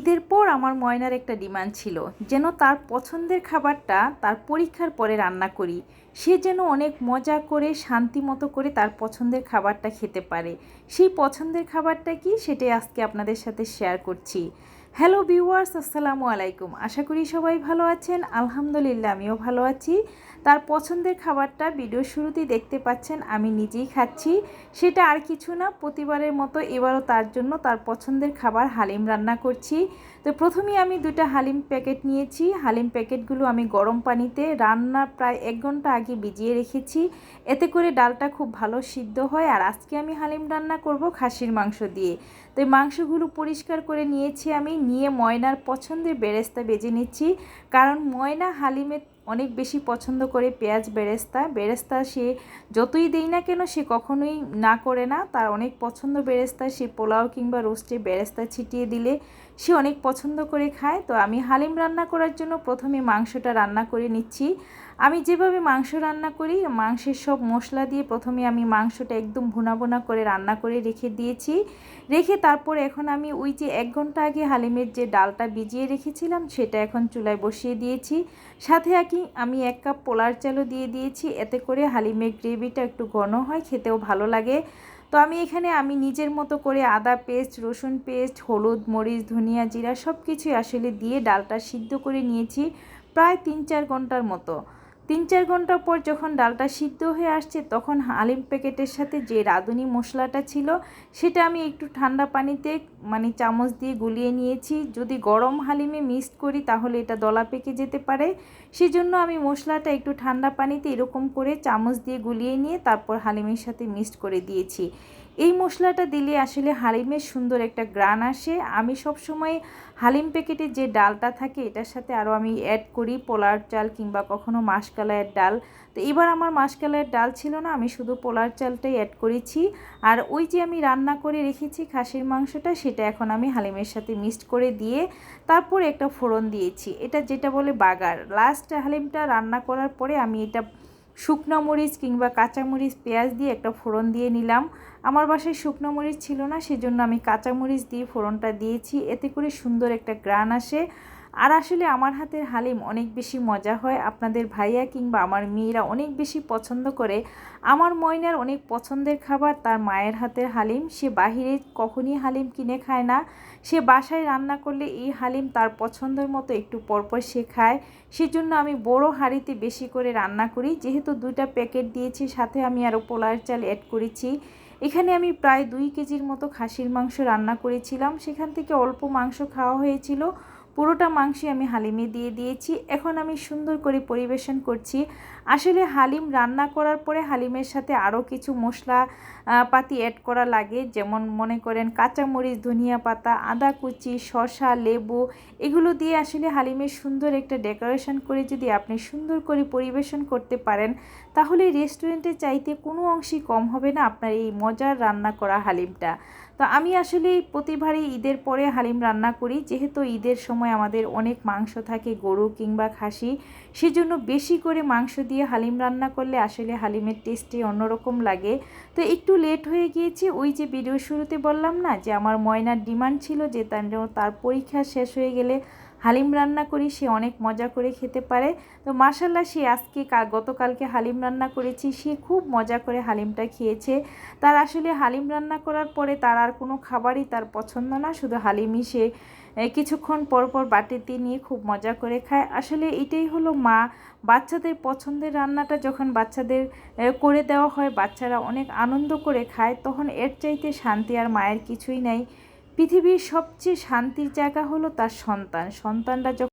ঈদের পর আমার ময়নার একটা ডিমান্ড ছিল, যেন তার পছন্দের খাবারটা তার পরীক্ষার পরে রান্না করি। সে যেন অনেক মজা করে, শান্তি মতো করে তার পছন্দের খাবারটা খেতে পারে। সেই পছন্দের খাবারটা কি সেটাই আজকে আপনাদের সাথে শেয়ার করছি। হ্যালো ভিউয়ার্স আসসালামু আলাইকুম। আশা করি সবাই ভালো আছেন। আলহামদুলিল্লাহ, আমিও ভালো আছি। তার পছন্দের খাবারটা ভিডিও শুরুতেই দেখতে পাচ্ছেন, আমি নিজেই খাচ্ছি। সেটা আর কিছু না, প্রতিবারের মতো এবারও তার জন্য তার পছন্দের খাবার হালিম রান্না করছি। তো প্রথমেই আমি দুটা হালিম প্যাকেট নিয়েছি। হালিম প্যাকেটগুলো আমি গরম পানিতে রান্নার প্রায় এক ঘণ্টা আগে ভিজিয়ে রেখেছি। এতে করে ডালটা খুব ভালো সিদ্ধ হয় আর আজকে আমি হালিম রান্না করব খাসির মাংস দিয়ে। তো মাংসগুলো পরিষ্কার করে নিয়েছি আমি, নিয়ে ময়নার পছন্দের বেরেস্তা বেজে নিচ্ছি। কারণ ময়না হালিমের অনেক বেশি পছন্দ করে পেঁয়াজ বেরেস্তা বেরেস্তা সে যতই দেই না কেন সে কখনোই না করে না। তার অনেক পছন্দ বেরেস্তা, সে পোলাও কিংবা রোস্টে বেরেস্তা ছিটিয়ে দিলে সে অনেক পছন্দ করে খায়। তো আমি হালিম রান্না করার জন্য প্রথমে মাংসটা রান্না করে নিচ্ছি। আমি যেভাবে মাংস রান্না করি, মাংসের সব মশলা দিয়ে প্রথমে আমি মাংসটা একদম ভুনা ভুনা করে রান্না করে রেখে দিয়েছি। রেখে তারপর এখন আমি ওই যে এক ঘণ্টা আগে হালিমের যে ডালটা ভিজিয়ে রেখেছিলাম, সেটা এখন চুলায় বসিয়ে দিয়েছি। সাথে একই আমি এক কাপ পোলার চালও দিয়ে দিয়েছি। এতে করে হালিমের গ্রেভিটা একটু ঘন হয়, খেতেও ভালো লাগে। তো আমি এখানে আমি নিজের মতো করে আদা পেস্ট, রসুন পেস্ট, হলুদ, মরিচ, ধনিয়া জিরা সব কিছুই আসলে দিয়ে ডালটা সিদ্ধ করে নিয়েছি প্রায় তিন চার ঘণ্টার মতো। তিন চার ঘণ্টা পর যখন ডালটা সিদ্ধ হয়ে আসছে, তখন হালিম প্যাকেটের সাথে যে রাঁধুনি মশলাটা ছিল, সেটা আমি একটু ঠান্ডা পানিতে মানে চামচ দিয়ে গুলিয়ে নিয়েছি। যদি গরম হালিমে মিক্সড করি, তাহলে এটা দলা পেকে যেতে পারে। সেজন্য আমি মশলাটা একটু ঠান্ডা পানিতে এরকম করে চামচ দিয়ে গুলিয়ে নিয়ে, তারপর হালিমের সাথে মিক্সড করে দিয়েছি। এই মশলাটা দিলে আসলে হালিমের সুন্দর একটা গ্রান আসে। আমি সব সময় হালিম প্যাকেটে যে ডালটা থাকে, এটার সাথে আরও আমি অ্যাড করি পোলার চাল কিংবা কখনো মাসকালাইয়ের ডাল। তো এবার আমার মাসকালাইয়ের ডাল ছিল না, আমি শুধু পোলার চালটাই অ্যাড করেছি। আর ওই যে আমি রান্না করে রেখেছি খাসির মাংসটা, সেটা এখন আমি হালিমের সাথে মিক্সড করে দিয়ে তারপর একটা ফোড়ন দিয়েছি। এটা যেটা বলে বাগার। লাস্ট হালিমটা রান্না করার পরে আমি এটা শুকনো মরিচ কিংবা কাঁচামরিচ পেঁয়াজ দিয়ে একটা ফোড়ন দিয়ে নিলাম। আমার বাসায় শুকনো মরিচ ছিল না, সেজন্য আমি কাঁচামরিচ দিয়ে ফোড়নটা দিয়েছি। এতে করে সুন্দর একটা গ্রান আসে। আর আসলে আমার হাতের হালিম অনেক বেশি মজা হয়। আপনাদের ভাইয়া কিংবা আমার মেয়েরা অনেক বেশি পছন্দ করে। আমার ময়নার অনেক পছন্দের খাবার, তার মায়ের হাতের হালিম। সে বাহিরে কখনই হালিম কিনে খায় না। সে বাসায় রান্না করলে এই হালিম তার পছন্দের মতো একটু পরপর সে খায়। সেজন্য আমি বড় হাঁড়িতে বেশি করে রান্না করি। যেহেতু দুইটা প্যাকেট দিয়েছি, সাথে আমি আরও পোলার চাল অ্যাড করেছি। এখানে আমি প্রায় দুই কেজির মতো খাসির মাংস রান্না করেছিলাম। সেখান থেকে অল্প মাংস খাওয়া হয়েছিল। পুরোটা মাংসই আমি হালিমে দিয়ে দিয়েছি। এখন আমি সুন্দর করে পরিবেশন করছি। আসলে হালিম রান্না করার পরে হালিমের সাথে আরও কিছু মশলা পাতি অ্যাড করা লাগে। যেমন মনে করেন কাঁচামরিচ, ধনিয়া পাতা, আদা কুচি, শসা, লেবু। এগুলো দিয়ে আসলে হালিমের সুন্দর একটা ডেকোরেশন করে যদি আপনি সুন্দর করে পরিবেশন করতে পারেন, তাহলে রেস্টুরেন্টে চাইতে কোনো অংশই কম হবে না আপনার এই মজার রান্না করা হালিমটা। তো আমি আসলে প্রতিবারই ঈদের পরে হালিম রান্না করি। যেহেতু ঈদের সময় আমাদের অনেক মাংস থাকে, গরু কিংবা খাসি, সেজন্য বেশি করে মাংস দিয়ে হালিম রান্না করলে আসলে হালিমের টেস্টই অন্যরকম লাগে। তো একটু লেট হয়ে গিয়েছে, ওই যে ভিডিও শুরুতে বললাম না যে আমার ময়নার ডিমান্ড ছিল যে তার পরীক্ষা শেষ হয়ে গেলে হালিম রান্না করি, সে অনেক মজা করে খেতে পারে। তো মাসাল্লাহ সে আজকে গতকালকে হালিম রান্না করেছি, সে খুব মজা করে হালিমটা খেয়েছে। তার আসলে হালিম রান্না করার পরে তার আর কোনো খাবারই তার পছন্দ না, শুধু হালিমই সে কিছুক্ষণ পর পর বাটিতে নিয়ে খুব মজা করে খায়। আসলে এটাই হলো মা, বাচ্চাদের পছন্দের রান্নাটা যখন বাচ্চাদের করে দেওয়া হয়, বাচ্চারা অনেক আনন্দ করে খায়, তখন এর চাইতে শান্তি আর মায়ের কিছুই নাই। পৃথিবীর সবচেয়ে শান্তির জায়গা হলো তার সন্তান। সন্তানরা যখন